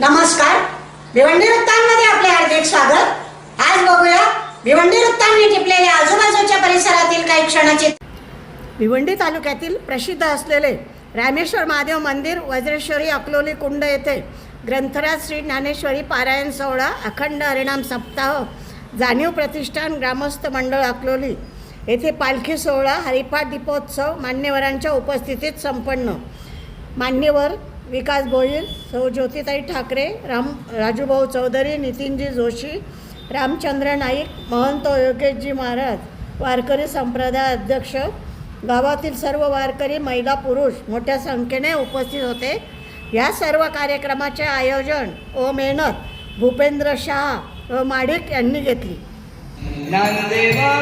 नमस्कार. भिवंडी वृत्तांमध्ये आपले हार्दिक स्वागत. आज बघूया भिवंडी वृत्तांनी टिपलेल्या आजूबाजूच्या परिसरातील काही क्षणाचे भिवंडी तालुक्यातील प्रसिद्ध असलेले रामेश्वर महादेव मंदिर वज्रेश्वरी अकलोली कुंड येथे ग्रंथराज श्री ज्ञानेश्वरी पारायण सोहळा अखंड हरिणाम सप्ताह जाणीव प्रतिष्ठान ग्रामस्थ मंडळ अकलोली येथे पालखी सोहळा हरिपाठ दीपोत्सव मान्यवरांच्या उपस्थितीत संपन्न. मान्यवर विकास गोयल सौ ज्योतिताई ठाकरे राम राजूभाऊ चौधरी नितीनजी जोशी रामचंद्र नाईक महंत योगेशजी महाराज वारकरी संप्रदाय अध्यक्ष गावातील सर्व वारकरी महिला पुरुष मोठ्या संख्येने उपस्थित होते. या सर्व कार्यक्रमाचे आयोजन व मेहनत भूपेंद्र शहा व माडिक यांनी घेतली. ज्ञानदेवा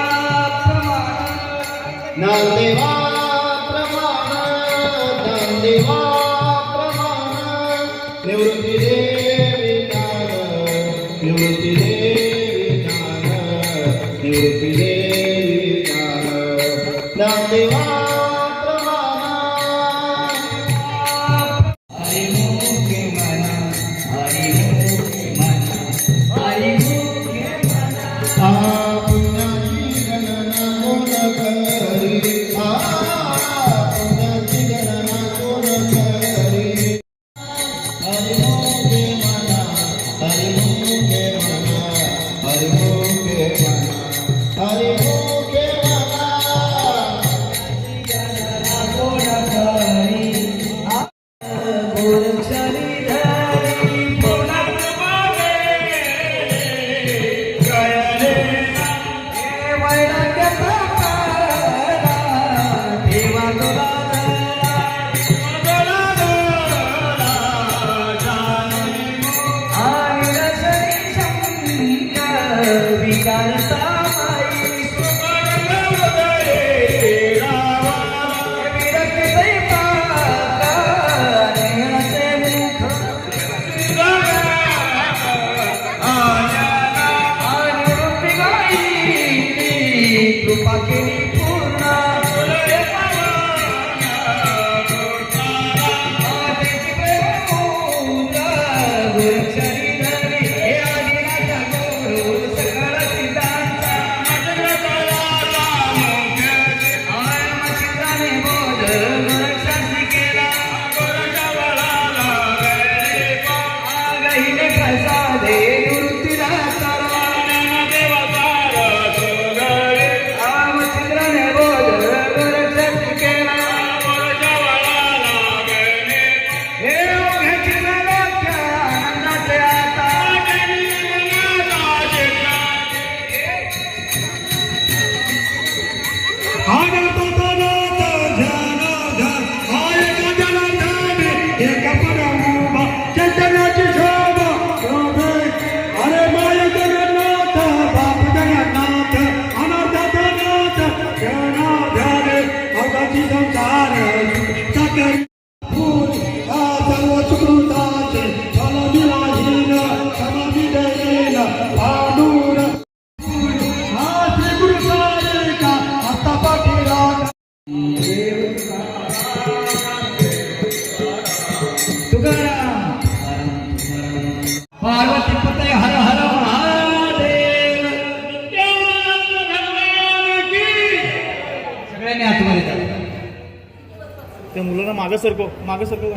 मागं सरको मागं सरको.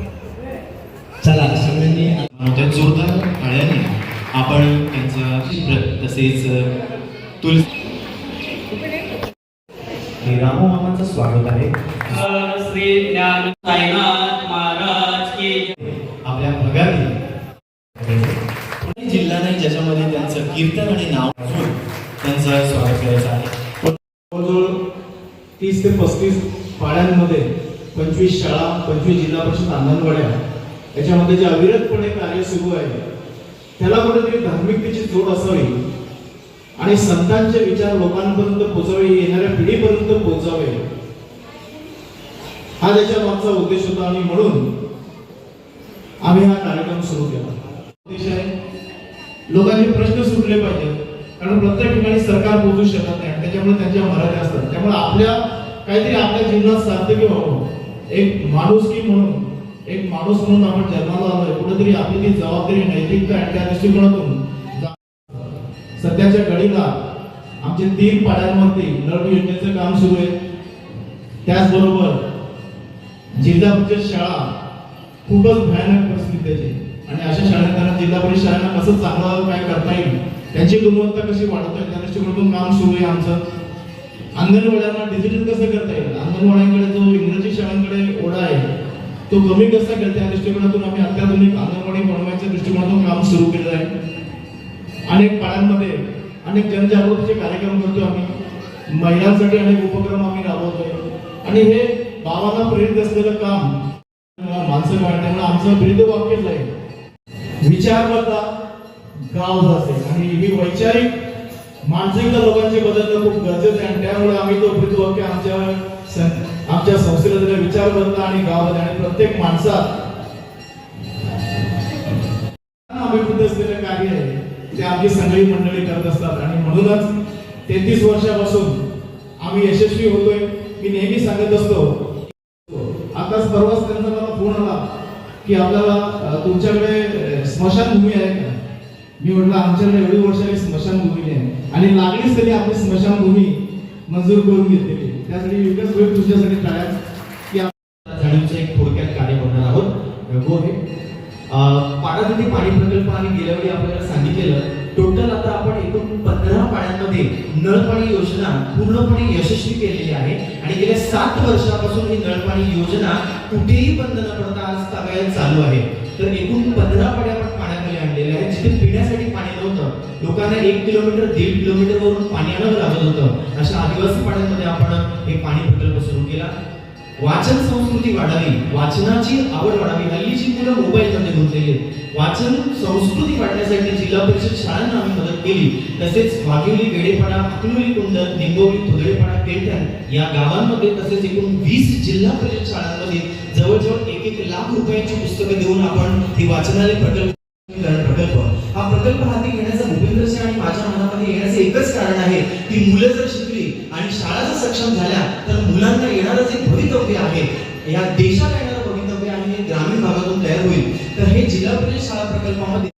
चला सगळ्यांनी मोठ्या जोरदार टाळ्यांनी आपण त्यांचं तसेच तुलसी रामो मामांचं स्वागत आहे. श्री ज्ञान साईनाथ महाराज की आपल्या पुणे जिल्हा नाही ज्याच्यामध्ये त्यांचं कीर्तन आणि नाव असून त्यांचं स्वागत करायचं आहे. जवळजवळ तीस ते पस्तीस पाड्यांमध्ये पंचवीस शाळा पंचवीस जिल्हा परिषद अंगणवाड्या. याच्यामध्ये जे अविरतपणे कार्य सुरू आहे त्याला कुठेतरी धार्मिकतेची जोड असावी. आणि संतांचे विचार लोकांपर्यंत पोचावे येणाऱ्या पिढीपर्यंत पोहोचावे. हा त्याच्या मागचा उद्देश होता आणि म्हणून आम्ही हा कार्यक्रम सुरू केला. उद्देश आहे लोकांचे प्रश्न सुटले पाहिजेत कारण प्रत्येक ठिकाणी सरकार पोहोचू शकत नाही. त्याच्यामुळे त्यांच्या मर्यादा असतात. त्यामुळे आपल्या काहीतरी आपल्या जीवनात सार्थकी व्हावं. एक माणुसकी म्हणून एक माणूस म्हणून आपण जन्माला आलोय कुठेतरी आपली ती जबाबदारी नैतिकता आणि त्या दृष्टिकोनातून सध्याच्या घडीला आमचे तीन पाड्यांवरती नळ योजनेचं काम सुरू आहे. त्याचबरोबर जिल्हा परिषद शाळा खूपच भयानक परिस्थिती त्याची आणि अशा शाळांना जिल्हा परिषद शाळांना कसं चांगलं काय करता येईल त्यांची गुणवत्ता कशी वाढवता येईल त्या दृष्टिकोनातून काम सुरू आहे आमचं. अंगणवाड्यांना डिजिटल कसं करता येईल? अंगणवाड्यांकडे जो इंग्रजी शाळांकडे ओढा आहे तो कमी कसा करता त्या दृष्टिकोनातून आम्ही अत्याधुनिक अंगणवाडी बनवायच्या दृष्टिकोनातून काम सुरू केलं आहे. अनेक पाड्यांमध्ये अनेक जनजागृतीचे कार्यक्रम करतो आम्ही. महिलांसाठी अनेक उपक्रम आम्ही राबवतोय. आणि हे बाबांना प्रेरित असलेलं काम माणसं काय आमचं ब्रीद वाक्यच आहे. विचार करता गाव जाते आणि ही वैचारिक मानसिकता लोकांची बदलणं खूप गरजेचं आहे. आणि त्यामुळे आम्ही तो ब्रीद की आमच्या आमच्या संस्थेला त्याला विचार करता आणि गाव आणि प्रत्येक माणसात अभिवृद्ध असलेलं कार्य आहे ते आमची सगळी मंडळी करत असतात. आणि म्हणूनच तेहतीस वर्षापासून आम्ही यशस्वी होतोय. मी नेहमी सांगत असतो आताच परवाच त्यांचा मला फोन आला की आपल्याला तुमच्याकडे स्मशानभूमी आहे का? मी म्हटलं आमच्याकडे एवढी वर्षाची स्मशानभूमी आहे आणि लागलीच तरी आपली स्मशानभूमी मंजूर करून घेतलेली त्यासाठी विकास होईल तुमच्यासाठी टाळ्या की जाणीवचं एक थोडक्यात कार्य करणार आहोत. गो पाणी प्रकल्प आणि गेल्या वेळी आपल्याला सांगितलेलं टोटल आता आपण एकूण पंधरा पाड्यांमध्ये नळपाणी योजना पूर्णपणे यशस्वी केलेली आहे. आणि गेल्या सात वर्षापासून ही नळपाणी योजना कुठेही बंद न पडता आज ताब्यात चालू आहे. तर एकूण पंधरा पड्या आपण पाण्याखाली आणलेल्या आहेत. जिथे पिण्यासाठी पाणी नव्हतं. लोकांना एक किलोमीटर दीड किलोमीटर वरून पाणी आणावं लागत होतं. अशा आदिवासी पाड्यांमध्ये आपण हे पाणी प्रकल्प सुरू केला. वाचन संस्कृती वाढावी. वाचनाची आवड वाढावी. हल्लीची मुलं मोबाईल मध्ये गुंतलेली वाचन संस्कृती वाढण्यासाठी जिल्हा परिषद शाळांना आम्ही मदत केली. तसेच वाघिवली वेडेपाडा अकलुली कुंड निंबोली धुदळेपाडा केळटण या गावांमध्ये तसेच एकूण वीस जिल्हा परिषद शाळांमध्ये जवळजवळ एक लाख रुपयांची पुस्तकं देऊन आपण ही वाचनालय प्रकल्प प्रकल्प. हा प्रकल्प हाती घेण्याचं भूपेंद्र सिंह आणि माझ्या मनामध्ये येण्याचं एकच कारण आहे की मुलं जर शिकली आणि शाळा जर सक्षम झाल्या तर मुलांना येणारं जे भवितव्य आहे. या देशाला येणारं भवितव्य आहे हे ग्रामीण भागातून तयार होईल. तर हे जिल्हा परिषद शाळा प्रकल्पामध्ये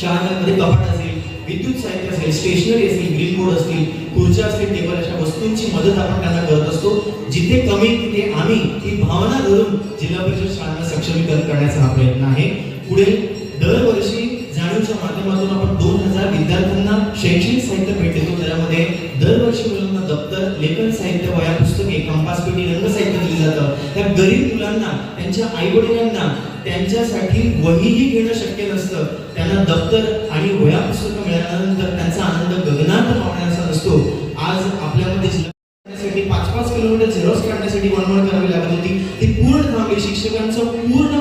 शाळांमध्ये कपाट असेल विद्युत साहित्य असेल स्टेशनरी असेल ग्रीन बोर्ड असतील खुर्च्या असतील टेबल अशा वस्तूंची मदत आपण त्यांना करत असतो. जिथे कमी तिथे आम्ही ही भावना धरून जिल्हा परिषद शाळांना सक्षमीकरण करण्याचा हा प्रयत्न आहे. पुढे दरवर्षी जाणीवच्या माध्यमातून आपण दोन हजार विद्यार्थ्यांना शैक्षणिक साहित्य भेट देतो. त्यामध्ये दरवर्षी मुलांना दप्तर लेखन साहित्य वया पुस्तके कंपास पेटी रंग साहित्य दिले जातं. त्या गरीब मुलांना त्यांच्या आई वडिलांना त्यांच्यासाठी वहीही घेणं शक्य नसतं. त्यांना दप्तर आणि वया पुस्तकं मिळाल्यानंतर त्यांचा आनंद गगनात पावण्या असतो. आज आपल्यामध्ये करण्यासाठी पाच पाच किलोमीटर झेरॉक्स काढण्यासाठी वणवण करावी लागत होती. ती पूर्ण थांबली. शिक्षकांचं पूर्ण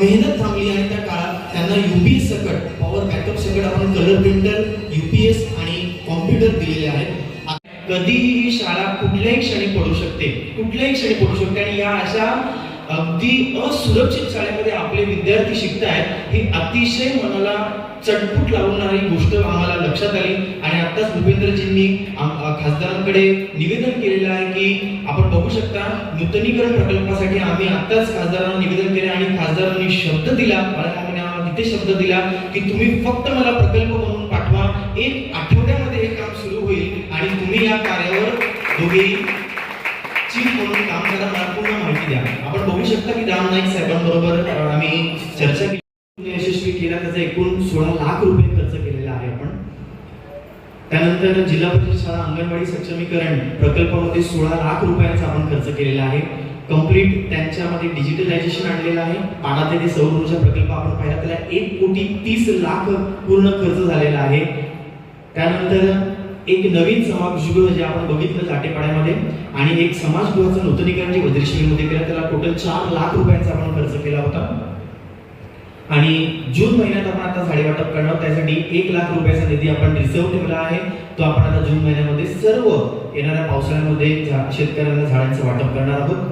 मेहनत थांबली आणि त्या काळात त्यांना युपीएस सकट पॉवर बॅकअप सकट आपण कलर प्रिंटर युपीएस आणि कॉम्प्युटर दिलेले आहेत. कधीही ही शाळा कुठल्याही क्षणी पडू शकते. कुठल्याही क्षणी पडू शकते. आणि या अशा अगदी असुरक्षित शाळेमध्ये आपले विद्यार्थी शिकतायत ही अतिशय मनाला चटपूट लावणारी गोष्ट आम्हाला लक्षात आली. आणि आताच भूपेंद्रजींनी खासदारांकडे निवेदन केलेलं आहे की आपण बघू शकता नूतनीकरण प्रकल्पासाठी आम्ही आताच खासदारांना निवेदन केले आणि खासदारांनी शब्द दिला. तिथे शब्द दिला की तुम्ही फक्त मला प्रकल्प म्हणून पाठवा. एक आठवड्यामध्ये हे काम सुरू होईल आणि तुम्ही या कार्यावर दोघेही चीफ म्हणून काम करा मला पूर्ण माहिती द्या. आपण बघू शकता की राम नाईक साहेबांबरोबर आम्ही चर्चा केली. केला त्याचा एकूण सोळा लाख रुपये खर्च केलेला आहे आपण. त्यानंतर जिल्हा परिषद शाळा अंगणवाडी सक्षमीकरण प्रकल्पामध्ये सोळा लाख रुपयांचा आपण खर्च केलेला आहे. कंप्लीट त्यांच्यामध्ये डिजिटलायझेशन आणलेलं आहे. पाण्यात ते सौर ऊर्जा प्रकल्प आपण पाहिला त्याला एक कोटी तीस लाख पूर्ण खर्च झालेला आहे. त्यानंतर एक नवीन समाजगृह जे आपण बघितलं जाटेपाड्यामध्ये आणि एक समाजगृहाचं नूतनीकरण जे वज्रेश्वरीमध्ये केलं त्याला टोटल चार लाख रुपयांचा आपण खर्च केला होता. आणि जून महिन्यात आपण आता झाडे वाटप करणार आहोत. त्यासाठी एक लाख रुपयाचा निधी आपण रिझर्व ठेवला आहे. तो आपण आता जून महिन्यामध्ये सर्व येणाऱ्या पावसाळ्यामध्ये शेतकऱ्यांना झाडांचं वाटप करणार आहोत.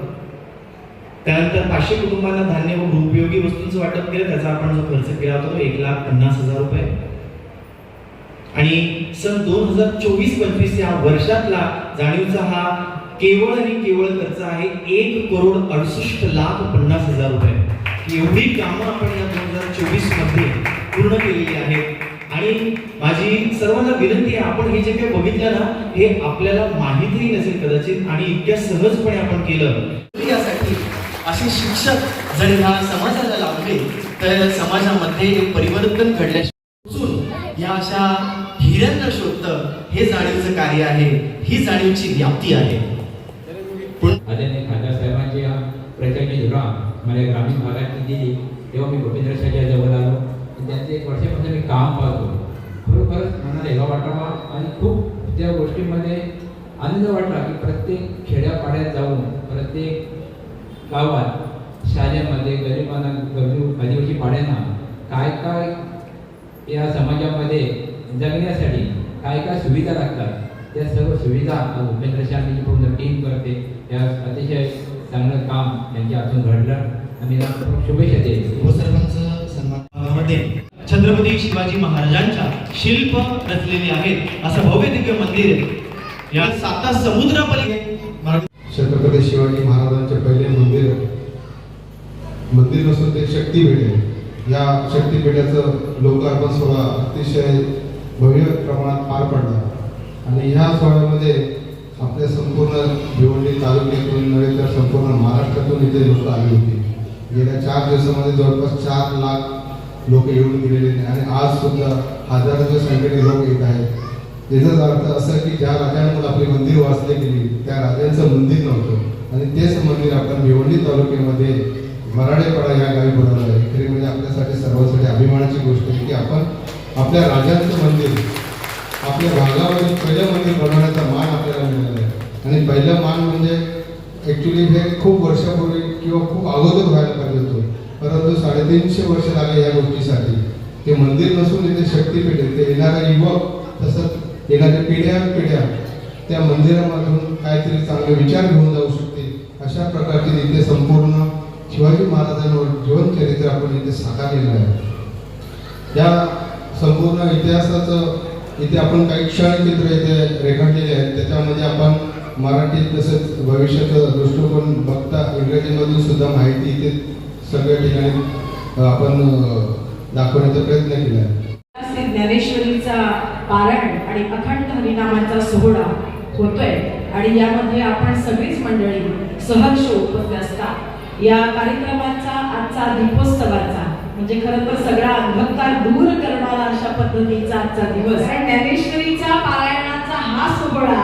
त्यानंतर पाचशे कुटुंबांना धान्य व गृहउपयोगी वस्तूंचं वाटप केलं. त्याचा आपण जो खर्च केला होता तो एक लाख पन्नास हजार रुपये. आणि सन दोन हजार चोवीस पंचवीस या वर्षातला जाणीवचा हा केवळ आणि केवळ खर्च आहे एक करोड अडुसष्ट लाख पन्नास हजार रुपये. एवढी कामं आपण या दोन हजार चोवीसमध्ये पूर्ण केलेली आहेत. आणि माझी सर्वांना विनंती आहे आपण हे जे काही बघितलं ना हे आपल्याला माहितीही नसेल कदाचित आणि इतक्या सहजपणे आपण केलं. यासाठी असे शिक्षक जर ह्या समाजाला लाभले तर समाजामध्ये एक परिवर्तन घडल्यापासून या अशा हिऱ्यांना शोधतं हे जाणीवचं कार्य आहे ही जाणीवची व्याप्ती आहे. आदरणीय खासदार साहेबांची प्रचंड मला ग्रामीण भागातली दिली तेव्हा मी भूपेंद्र शाहच्या जवळ आलो आणि त्यांचे एक वर्षापासून मी काम पाहतो. खरोखरच मनाला हेवा वाटावा आणि खूप त्या गोष्टीमध्ये आनंद वाटला की प्रत्येक खेड्यापाड्यात जाऊन प्रत्येक गावात शाळेमध्ये गरिबांना गरजू आदिवासी पाड्यांना काय काय या समाजामध्ये जगण्यासाठी काय काय सुविधा लागतात त्या सर्व सुविधा आज भूपेंद्र शाह पूर्ण टीम करते. त्या अतिशय चांगलं काम यांच्या हातून घडलं. आम्ही त्यांना खूप शुभेच्छा देतो उपसरपंच सन्मानामध्ये छत्रपती शिवाजी महाराजांच्या शिल्प रचलेले आहेत. असं भव्य दिव्य मंदिर या साता समुद्रापलीकडे मराठी छत्रपती शिवाजी महाराजांचे पहिले मंदिर मंदिर नसून ते शक्तीपीठ आहे. या शक्तीपीठाचं लोकार्पण सोहळा अतिशय भव्य प्रमाणात पार पडला. आणि ह्या सोहळ्यामध्ये आपल्या संपूर्ण भिवंडी तालुक्यातून नव्हे तर संपूर्ण महाराष्ट्रातून इथे लोक आली होती. गेल्या चार दिवसामध्ये जवळपास चार लाख लोक येऊन गेलेले आणि आज सुद्धा हजारांच्या संख्येने लोक येत आहेत. याचाच अर्थ असा की ज्या राजांमुळे आपली मंदिर वाचले गेली त्या राजांचं मंदिर नव्हतं. आणि तेच मंदिर आपण भिवंडी तालुक्यामध्ये वराडेपाडा या गावी बनवलं आहे. खरी म्हणजे आपल्यासाठी सर्वांसाठी अभिमानाची गोष्ट आहे की आपण आपल्या राजांचं मंदिर आपल्या भागामध्ये पहिलं मंदिर बनवण्याचा मान आपल्याला मिळाला आहे. आणि पहिलं मान म्हणजे ॲक्च्युली हे खूप वर्षापूर्वी किंवा खूप अगोदर व्हायला पाहिजे होतो. परंतु साडेतीनशे वर्ष लागले या गोष्टीसाठी. ते मंदिर नसून इथे शक्तीपीठ आहे ते येणारे युवक तसंच येणाऱ्या पिढ्या पिढ्या त्या मंदिरामधून काहीतरी चांगले विचार घेऊन जाऊ शकते अशा प्रकारचे इथे संपूर्ण शिवाजी महाराजांवर जीवनचरित्र आपण इथे साकारलेलं आहे. या संपूर्ण इतिहासाचं इथे आपण काही क्षणचित्र इथे रेखाटलेले आहेत. त्याच्यामध्ये आपण मराठीत तसंच भविष्याचं दृष्टिकोन बघता इंग्रजीमधून सुद्धा माहिती इथे सगळ्या ठिकाणी आपण दाखवण्याचा प्रयत्न केला आहे. श्री ज्ञानेश्वरीचा पारायण आणि अखंड हरिनामाचा सोहळा होतोय आणि यामध्ये आपण सगळीच मंडळी सहर्ष उपस्थित असता या कार्यक्रमाचा आजचा दीपोत्सवाचा म्हणजे खरं तर सगळा अंधकार दूर करणारा अशा पद्धतीचा आजचा दिवस. ज्ञानेश्वरीचा पारायणाचा हा सोहळा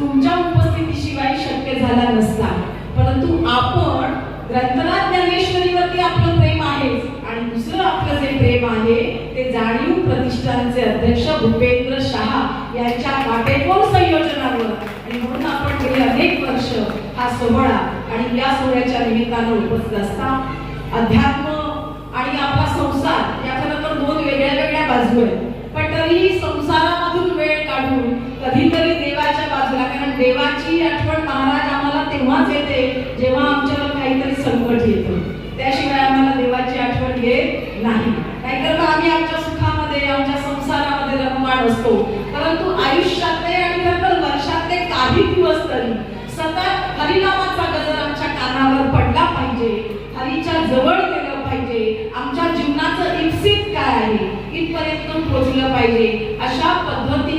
तुमच्या उपस्थितीशिवाय शक्य झाला नसता. परंतु आपण ग्रंथना ज्ञानेश्वरीवरती आपलं प्रेम आहेच आणि दुसरं आपलं जे प्रेम आहे ते जाणीव प्रतिष्ठानचे अध्यक्ष भूपेंद्र शहा यांच्या काटेकोर संयोजनावर. आणि म्हणून आपण गेले अनेक वर्ष हा सोहळा आणि या सोहळ्याच्या निमित्तानं उपस्थित असता. अध्यात्म आणि आपला संसार या खरं तर दोन वेगळ्या वेगळ्या बाजू आहेत. पण तरीही संसारामधून वेळ काढून कधीतरी देवाच्या बाजूला कारण देवाची आठवण महाराज आम्हाला तेव्हाच येते जेव्हा आमच्यावर काहीतरी संकट येतं. त्याशिवाय आम्हाला देवाची आठवण येत नाही. नाहीतर मग आम्ही आमच्या सुखामध्ये आमच्या संसारामध्ये रममाण असतो. परंतु आयुष्यातले आणि खरं वर्षातले काही दिवस तरी सतत हरिनामाचा गजर आमच्या कानावर पडला पाहिजे. हरीच्या जवळ गेलं पाहिजे. आमच्या जीवनाचं इप्सित काय आहे? इथपर्यंत पोहोचलं पाहिजे. अशा पद्धती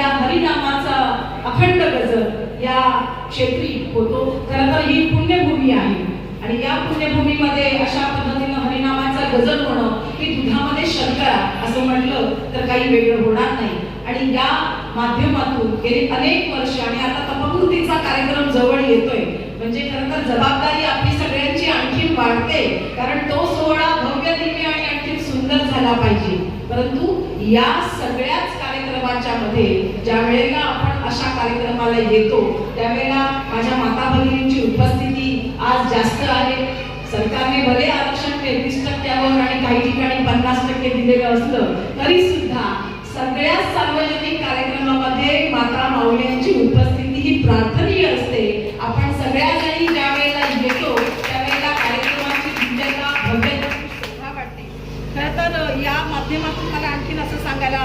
या हरिनामाचा अखंड गजर या क्षेत्री होतो. खरं तर ही पुण्यभूमी आहे. आणि या पुण्यभूमीमध्ये अशा पद्धतीनं हरिनामाचा गजर होणं की दुधामध्ये शर्करा असं म्हटलं तर काही वेगळं होणार नाही. आणि या माध्यमातून गेली अनेक वर्ष आणि आता तपकृतीचा कार्यक्रम जवळ येतोय. म्हणजे खरं तर जबाबदारी आपली सगळ्यांची आणखी वाढते. कारण तो सोहळा भव्य दिव्य आणि आणखी सुंदर झाला पाहिजे. परंतु या सगळ्याच कार्यक्रमाच्या मध्ये ज्या वेळेला आपण अशा कार्यक्रमाला येतो त्यावेळेला माझ्या माता भगिनींची उपस्थिती आज जास्त आहे. सरकारने भले आरक्षण तेहतीस टक्क्यावर आणि काही ठिकाणी पन्नास टक्के दिलेलं असलं तरी सुद्धा सगळ्या सार्वजनिक कार्यक्रमामध्ये माता माऊल्यांची उपस्थिती ही प्रार्थनीय असते. आपण सगळ्या जणी ज्या वेळेला येतो त्यावेळेला कार्यक्रमाची दिव्यता भव्यता शोभा वाटते. खरं तर या माध्यमातून मला आणखीन असं सांगायला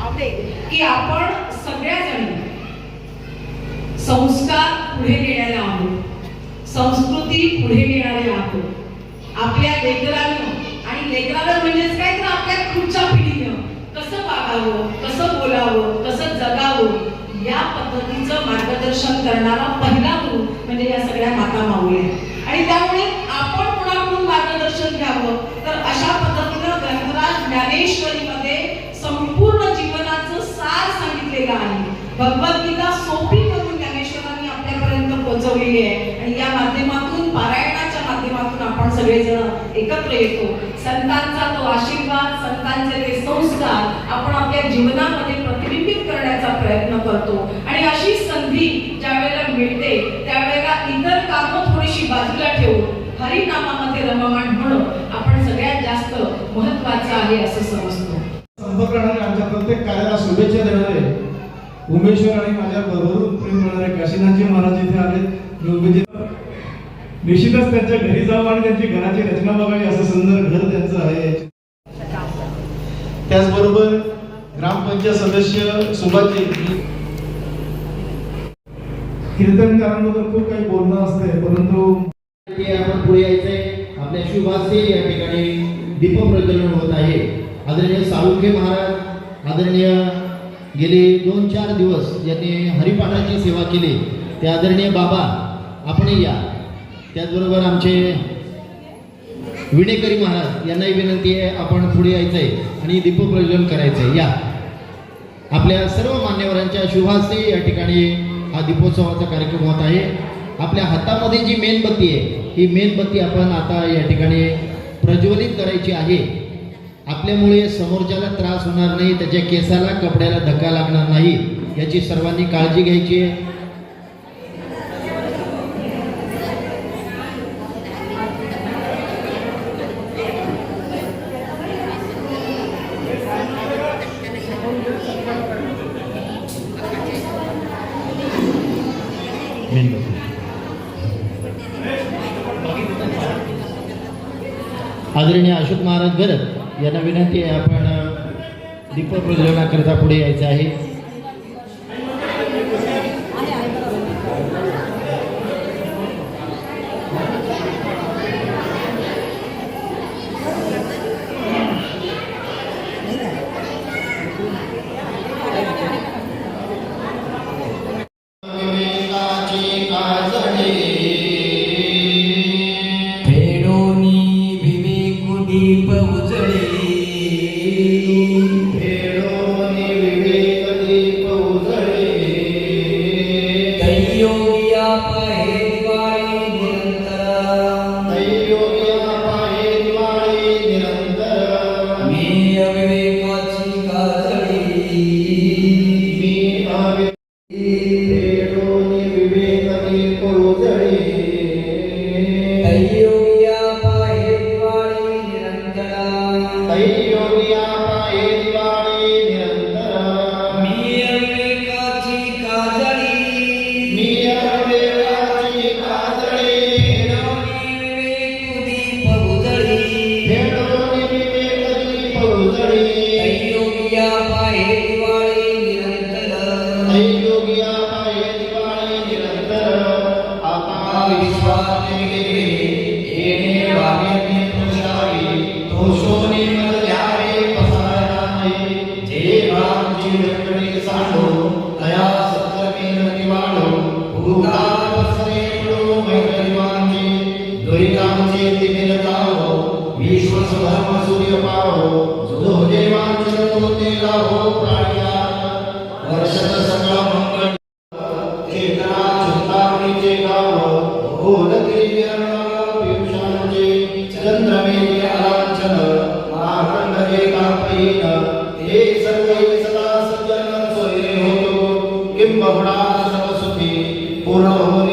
आवडेल की आपण सगळ्याजणी संस्कार पुढे नेणारे आहोत. संस्कृती पुढे नेणारे आहोत. आपल्या लेकरांना आणि लेकराला म्हणजेच काय तर आपल्या पुढच्या पिढीनं कसं वागावं कसं बोलावं कसं जगावं या पद्धतीचं मार्गदर्शन करणारा पहिला गुरु म्हणजे या सगळ्या माता माऊली आणि त्यामुळे आपण कोणाकडून मार्गदर्शन घ्यावं? तर अशा पद्धतीनं ग्रंथराज ज्ञानेश्वरी संपूर्ण जीवनाचं सार केलेला आहे. भगवद्गीता सोपी करून ज्ञानेश्वरांनी आपल्यापर्यंत पोहोचवलेली आहे. आणि या माध्यमातून पारायणाच्या माध्यमातून आपण सगळेजण एकत्र येतो. संतांचा तो आशीर्वाद संतांचे ते संस्कार आपण आपल्या जीवनामध्ये प्रतिबिंबित करण्याचा प्रयत्न करतो. आणि अशी संधी ज्या वेळेला मिळते त्यावेळेला इतर कामं थोडीशी बाजूला ठेवून हरिनामामध्ये रममाण म्हणून आपण सगळ्यात जास्त महत्वाचं आहे असं समजतो संपर्क करणारे आमच्या प्रत्येक कार्याला शुभेच्छा देणारे उमेश्वर आणि माझ्या बरोबर प्रेम करणारे काशीनाथजी महाराज इथे आले. निश्चितच त्यांच्या घरी जाऊ आणि त्यांची घराची रचना बघावी असं सुंदर घर त्यांचं आहे. त्याचबरोबर ग्रामपंचायत सदस्य सुभाषजी. कीर्तनकारांबद्दल खूप काही बोलणं असते परंतु आपण पुढे यायचंय. आपल्या शुभासे या ठिकाणी दीप प्रज्वलन होत आहे. आदरणीय साळुंखे महाराज आदरणीय गेले दोन चार दिवस ज्यांनी हरिपाठाची सेवा केली. ते आदरणीय बाबा आपणही या. त्याचबरोबर आमचे विणेकरी महाराज यांनाही विनंती आहे आपण पुढे यायचं आहे आणि दीपप्रज्वलन करायचं आहे या. आपल्या सर्व मान्यवरांच्या शुभास्ते या ठिकाणी हा दीपोत्सवाचा कार्यक्रम होत आहे. आपल्या हातामध्ये जी मेणबत्ती आहे ही मेणबत्ती आपण आता या ठिकाणी प्रज्वलित करायची आहे. आपल्यामुळे समोरच्याला त्रास होणार नाही त्याच्या केसाला कपड्याला धक्का लागणार नाही याची सर्वांनी काळजी घ्यायची आहे. आदरणीय अशोक महाराज गरज यांना विनंती आहे आपण दीपप्रज्वलनाकरिता पुढे यायचं आहे. Ini bagi होतो किंबहुना सर्वसुखी पूर्ण